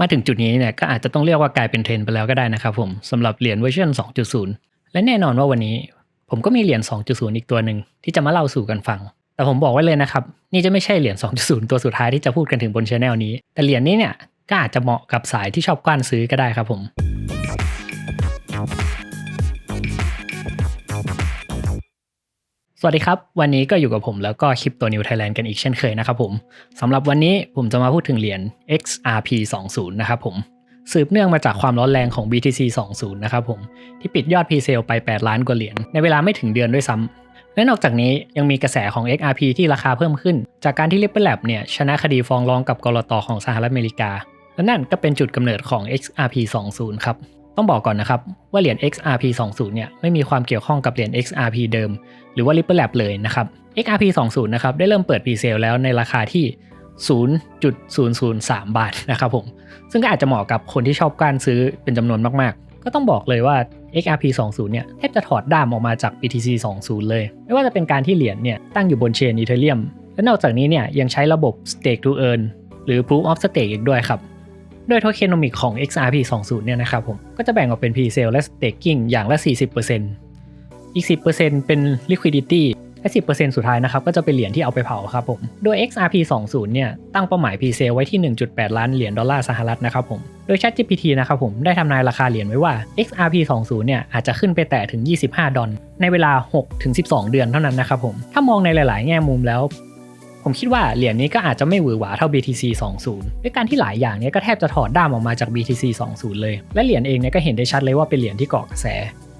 มาถึงจุดนี้เนี่ยก็อาจจะต้องเรียกว่ากลายเป็นเทรนด์ไปแล้วก็ได้นะครับผมสำหรับเหรียญเวอร์ชัน2.0 และแน่นอนว่าวันนี้ ผมก็มีเหรียญ2.0 อีกตัวหนึ่งที่จะมาเล่าสู่กันฟัง แต่ผมบอกไว้เลยนะครับ นี่จะไม่ใช่เหรียญ2.0 ตัวสุดท้ายที่จะพูดกันถึงบนช anel นี้ แต่เหรียญนี้เนี่ยก็อาจจะเหมาะกับสายที่ชอบกว้านซื้อก็ได้ครับผม สวัสดีครับ วันนี้ก็อยู่กับผมแล้วก็คลิปตัว New Thailand กันอีกเช่นเคยนะครับผมสำหรับวันนี้ผมจะมาพูดถึงเหรียญ XRP 20นะครับผมสืบเนื่องมาจากความร้อนแรงของ BTC 20นะครับผมที่ปิดยอด P-sale ไป 8 ล้านกว่าเหรียญในเวลาไม่ถึงเดือนด้วยซ้ำและนอกจากนี้ยังมีกระแสของ XRP ที่ราคาเพิ่มขึ้น จากการที่ Ripple Lab เนี่ยชนะคดีฟ้องร้องกับกรตของสหรัฐอเมริกาและนั่นก็เป็นจุดกำเนิดของ XRP 20ครับ ต้องบอกก่อนนะครับ ว่าเหรียญ XRP 20เนี่ยไม่มีความเกี่ยวข้องกับเหรียญ XRP เดิม หรือว่า Ripple Lab เลยนะครับ XRP 20นะครับได้เริ่มเปิด P-sale แล้วในราคาที่ 0.003 บาทนะครับผม ซึ่งก็อาจจะเหมาะกับคนที่ชอบการซื้อเป็นจำนวนมากๆ ก็ต้องบอกเลยว่า XRP 20เนี่ยแทบจะถอดด้ามออกมาจาก BTC 20เลย ไม่ว่าจะเป็นการที่เหรียญเนี่ยตั้งอยู่บนเชน Ethereum และนอกจากนี้เนี่ยยังใช้ระบบ Stake to Earn หรือ Proof of Stake อีกด้วยครับ โดยโทเคนอมิกของ XRP 20เนี่ยนะครับผมก็จะแบ่งออกเป็น Pre-sale และ Staking อย่างละ 40%อีก 10%เป็น Liquidity และ10%สุดท้ายนะครับก็จะเป็นเหรียญที่เอาไปเผาครับผมโดย XRP 20เนี่ยตั้งเป้าหมาย Pre-sale ไว้ที่ 1.8 ล้านเหรียญดอลลาร์สหรัฐนะครับผมโดย ChatGPT นะครับผมได้ทำนายราคาเหรียญไว้ว่า XRP 20เนี่ยอาจจะขึ้นไปแตะถึง 25 ดอลในเวลา 6-12 เดือนเท่านั้นนะครับผมถ้ามองในหลาย ๆ แง่มุมแล้ว ผมคิดว่าเหรียญนี้ก็อาจจะไม่หวือหวาเท่า BTC 20ด้วยการที่หลายอย่างเนี้ยก็แทบจะถอดด้ามออกมาจาก BTC 20เลย และเหรียญเองเนี่ยก็เห็นได้ชัดเลยว่าเป็นเหรียญที่เกาะกระแส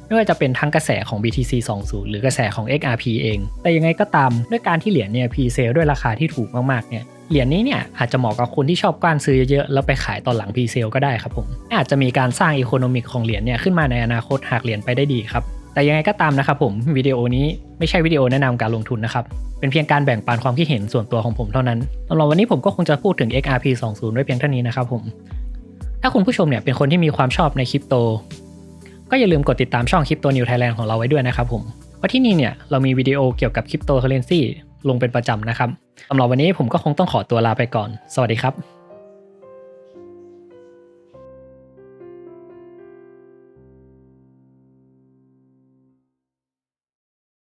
ไม่ว่าจะเป็นทั้งกระแสของ BTC 20 หรือกระแสของ XRP เอง แต่ยังไงก็ตามด้วยการที่เหรียญเนี่ย P-sale ด้วยราคาที่ถูกมากๆ เนี่ย เหรียญนี้เนี่ยอาจจะเหมาะกับคนที่ชอบกว้านซื้อเยอะๆ แล้วไปขายตอนหลัง P-sale ก็ได้ครับผม อาจจะมีการสร้างอีโคโนมิกของเหรียญเนี่ยขึ้นมาในอนาคตหากเหรียญไปได้ดีครับ แต่ยังไงก็ตามนะครับผมวิดีโอนี้ไม่ใช่วิดีโอแนะนำการลงทุนนะครับ เป็นเพียงการแบ่งปันความคิดเห็นส่วนตัวของผมเท่านั้นสำหรับวันนี้ผมก็คงจะพูดถึง XRP 20 ไว้เพียงเท่านี้นะครับผม ถ้าคุณผู้ชมเนี่ยเป็นคนที่มีความชอบในคริปโต ก็อย่าลืมกดติดตามช่องคริปโตนิวไทยแลนด์ของเราไว้ด้วยนะครับผมเพราะที่นี่เนี่ยเรามีวิดีโอเกี่ยวกับคริปโตเคอเรนซีลงเป็นประจำนะครับสำหรับวันนี้ผมก็คงต้องขอตัวลาไปก่อน สวัสดีครับ